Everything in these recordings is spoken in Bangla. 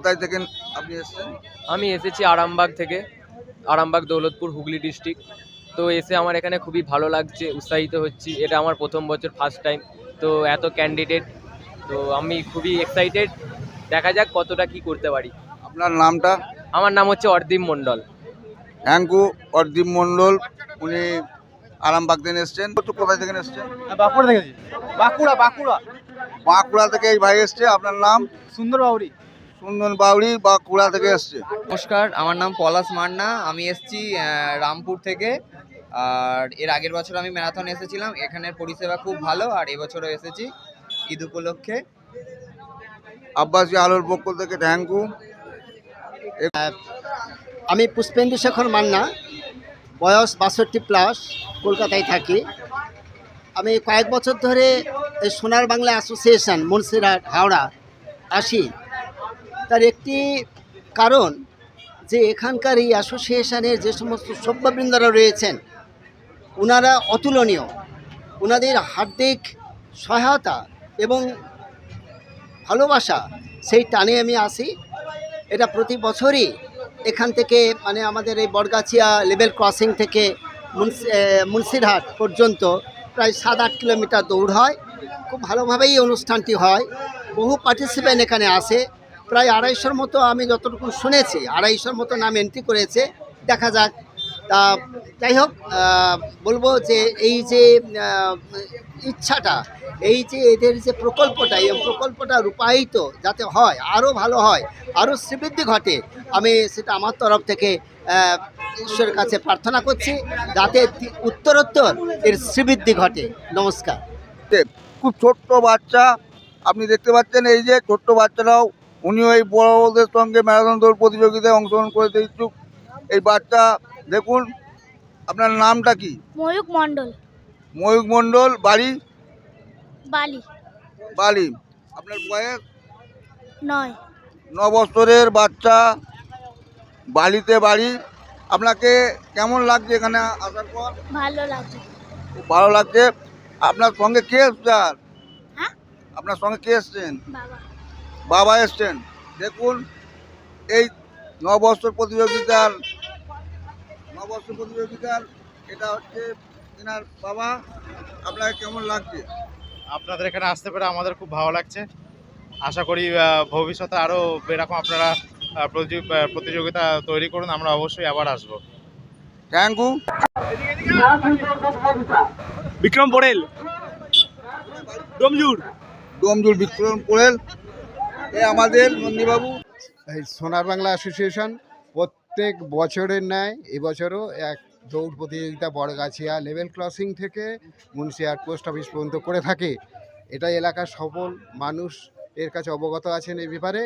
কোথায় থেকে আপনি এসেছেন? আমি এসেছি আরামবাগ থেকে আরামবাগ দৌলতপুর হুগলি ডিস্ট্রিক্ট। তো এসে আমার এখানে খুবই ভালো লাগছে উৎসাহিত হচ্ছি। এটা আমার প্রথম বছর ফার্স্ট টাইম তো এত ক্যান্ডিডেট তো আমি খুবই এক্সাইটেড দেখা যাক কতটা কি করতে পারি। আপনার নামটা? আমার নাম হচ্ছে অর্দীপ মণ্ডল। থ্যাংকু অর্দীপ মণ্ডল। উনি আরামবাগ থেকে এসছেন। তো কোথায় থেকে এসছেন? বাঁকুড়া দেখেছি বাঁকুড়া বাঁকুড়া। বাঁকুড়া থেকে এই ভাই এসছে। আপনার নাম? সুন্দর বাউরি সুন্দর বাউরি বাঁকুড়া থেকে এসছে। নমস্কার আমার নাম পলাশ মান্না। আমি এসেছি রামপুর থেকে। আর এর আগের বছর আমি ম্যারাথন এসেছিলাম। এখানের পরিষেবা খুব ভালো আর এবছরও এসেছি ঈদ উপলক্ষে। আব্বাসী আলোর পক্ষ থেকে থ্যাংকু আমি পুষ্পেন্দু শেখর মান্না বয়স বাষট্টি প্লাস কলকাতায় থাকি। আমি কয়েক বছর ধরে এই সোনার বাংলা অ্যাসোসিয়েশন মুন্সিরহাট হাওড়া আসি। তার একটি কারণ যে এখানকার এই অ্যাসোসিয়েশনের যে সমস্ত সভ্যবৃন্দরা রয়েছেন ওনারা অতুলনীয়। ওনাদের হার্দিক সহায়তা এবং ভালোবাসা সেই টানে আমি আসি। এটা প্রতি বছরই এখান থেকে মানে আমাদের এই বরগাছিয়া লেভেল ক্রসিং থেকে মুন্সি মুন্সিরহাট পর্যন্ত প্রায় সাত আট কিলোমিটার দৌড় হয়। খুব ভালোভাবেই অনুষ্ঠানটি হয়। বহু পার্টিসিপেন্ট এখানে আসে। প্রায় আড়াইশোর মতো আমি যতটুকু শুনেছি, আড়াইশোর মতো নাম এন্ট্রি করেছে, দেখা যাক। তা যাই হোক বলব যে এই যে ইচ্ছাটা, এই যে এদের যে প্রকল্পটা, এই প্রকল্পটা রূপায়িত যাতে হয় আরও ভালো হয় আরও শ্রীবৃদ্ধি ঘটে, আমি সেটা আমার তরফ থেকে ঈশ্বরের কাছে প্রার্থনা করছি, যাতে উত্তরোত্তর এর শ্রীবৃদ্ধি ঘটে। নমস্কার। খুব ছোট্ট বাচ্চা, আপনি দেখতে পাচ্ছেন এই যে ছোট্ট বাচ্চারাও উনিও এই বড়দের সঙ্গে ম্যারাথন দৌড় প্রতিযোগিতায় অংশগ্রহণ করতে ইচ্ছুক। এই বাচ্চা দেখুন আপনার নামটা কি? ময়ূক মণ্ডল। ময়ূক মণ্ডল বাড়ি? বালি। বালি। আপনার বয়স? নয়। ন বছরের বাচ্চা বালিতে বাড়ি। আপনাকে কেমন লাগছে এখানে আসার পর? ভালো লাগে খুব ভালো লাগছে। আপনার সঙ্গে কে এসছেন হ্যাঁ? আপনার সঙ্গে কে এসছেন? বাবা। বাবা এসছেন। দেখুন এই নববর্ষ প্রতিযোগিতার নববর্ষ প্রতিযোগিতার এটা হচ্ছে এনার বাবা। আপনাকে কেমন লাগছে? আপনাদের এখানে আসতে পেরে আমাদের খুব ভালো লাগছে। আশা করি ভবিষ্যতে আরও এরকম আপনারা প্রতি- প্রতিযোগিতা তৈরি করুন আমরা অবশ্যই আবার আসব। Thank you Bikram Porel. Domjur. Domjur Bikram Porel. আমাদের নন্দীবাবু। এই সোনার বাংলা অ্যাসোসিয়েশন প্রত্যেক বছরের ন্যায় এবছরও এক দৌড় প্রতিযোগিতা বড়গাছিয়া লেভেল ক্রসিং থেকে মুন্সিয়ার পোস্ট অফিস পর্যন্ত করে থাকে। এটা এলাকার সফল মানুষ এর কাছে অবগত আছেন এই ব্যাপারে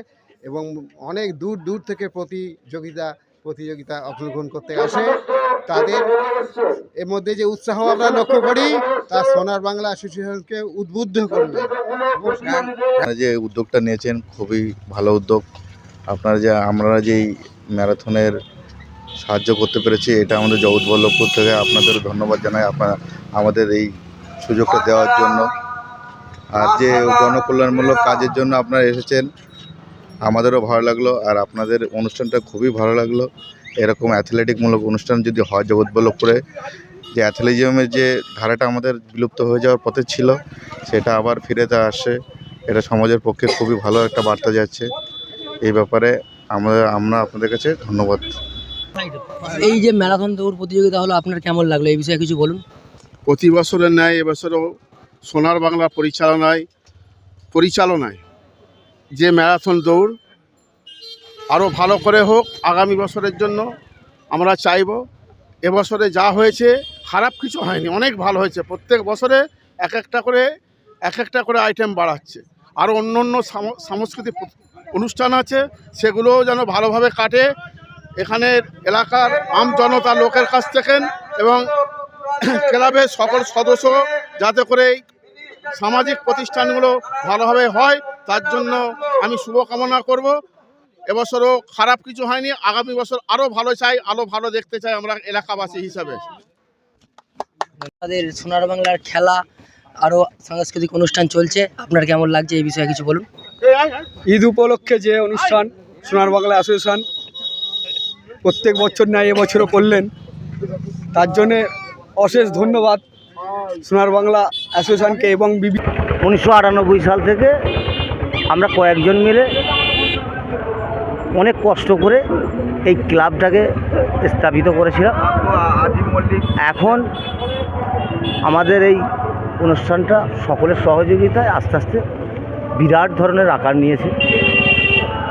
এবং অনেক দূর দূর থেকে প্রতিযোগিতা প্রতিযোগিতা অংশগ্রহণ করতে আসে। তাদের এর মধ্যে যে উৎসাহ আমরা লক্ষ্য করি তা সোনার বাংলা অ্যাসোসিয়েশনকে উদ্বুদ্ধ করবে। যে উদ্যোগটা নিয়েছেন খুবই ভালো উদ্যোগ। আপনারা যে আমরা যেই ম্যারাথনের সাহায্য করতে পেরেছি এটা আমাদের জগৎবল্লভপুর থেকে আপনাদের ধন্যবাদ জানাই আপনারা আমাদের এই সুযোগটা দেওয়ার জন্য। আর যে জনকল্যাণমূলক কাজের জন্য আপনারা এসেছেন আমাদেরও ভালো লাগল। আর আপনাদের অনুষ্ঠানটা খুবই ভালো লাগল। এরকম অ্যাথলেটিকমূলক অনুষ্ঠান যদি হয় জগৎবল্লভপুরে যে অ্যাথলেটিজমের যে ধারাটা আমাদের বিলুপ্ত হয়ে যাওয়ার পথে ছিল সেটা আবার ফিরেতে আসে। এটা সমাজের পক্ষে খুবই ভালো একটা বার্তা যাচ্ছে। এই ব্যাপারে আমরা আমরা আপনাদের কাছে ধন্যবাদ। এই যে ম্যারাথন দৌড় প্রতিযোগিতা হলো আপনার কেমন লাগল? এই বিষয়ে কিছু বলুন। প্রতি বছরের ন্যায় এবছরও সোনার বাংলা পরিচালনায় পরিচালনায় যে ম্যারাথন দৌড় আরও ভালো করে হোক আগামী বছরের জন্য আমরা চাইব। এবছরে যা হয়েছে, খারাপ কিছু হয়নি, অনেক ভালো হয়েছে। প্রত্যেক বছরে এক একটা করে, এক একটা করে আইটেম বাড়াচ্ছে। আরও অন্য অন্য সাংস্কৃতিক অনুষ্ঠান আছে, সেগুলোও যেন ভালোভাবে কাটে। এখানের এলাকার আম জনতা লোকের কাছ থেকে এবং ক্লাবের সকল সদস্য যাতে করে সামাজিক প্রতিষ্ঠানগুলো ভালোভাবে হয়, তার জন্য আমি শুভকামনা করব। এবছরও খারাপ কিছু হয়নি আগামী বছর আরও ভালো চাই আরও ভালো দেখতে চাই আমরা এলাকাবাসী হিসাবে। আমাদের সোনার বাংলার খেলা আরও সাংস্কৃতিক অনুষ্ঠান চলছে। আপনার কেমন লাগছে এই বিষয়ে কিছু বলুন? ঈদ উপলক্ষে যে অনুষ্ঠান সোনার বাংলা অ্যাসোসিয়েশন প্রত্যেক বছর ন্যায় এবছরও করলেন। তার জন্যে অশেষ ধন্যবাদ সোনার বাংলা অ্যাসোসিয়েশনকে এবং উনিশশো আটানব্বই সাল থেকে আমরা কয়েকজন মিলে অনেক কষ্ট করে এই ক্লাবটাকে স্থাপিত করেছিলাম। এখন আমাদের এই অনুষ্ঠানটা সকলের সহযোগিতায় আস্তে আস্তে বিরাট ধরনের আকার নিয়েছে।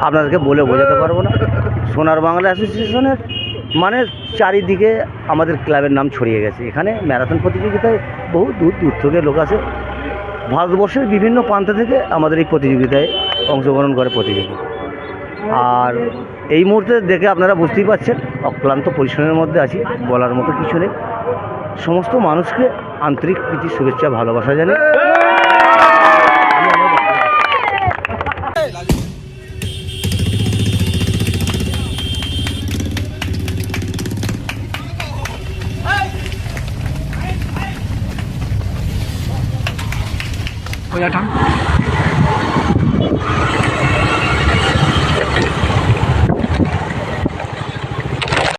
আপনাদেরকে বলে বোঝাতে পারব না। সোনার বাংলা অ্যাসোসিয়েশনের মানে চারিদিকে আমাদের ক্লাবের নাম ছড়িয়ে গেছে। এখানে ম্যারাথন প্রতিযোগিতায় বহু দূর দূর থেকে লোক আসে। ভারতবর্ষের বিভিন্ন প্রান্ত থেকে আমাদের এই প্রতিযোগিতায় অংশগ্রহণ করে প্রতিযোগী। আর এই মুহূর্তে দেখে আপনারা বুঝতেই পারছেন, অক্লান্ত পরিশ্রমের মধ্যে আছি, বলার মতো কিছু নেই। সমস্ত মানুষকে আন্তরিক প্রীতি, শুভেচ্ছা, ভালোবাসা জানি ওই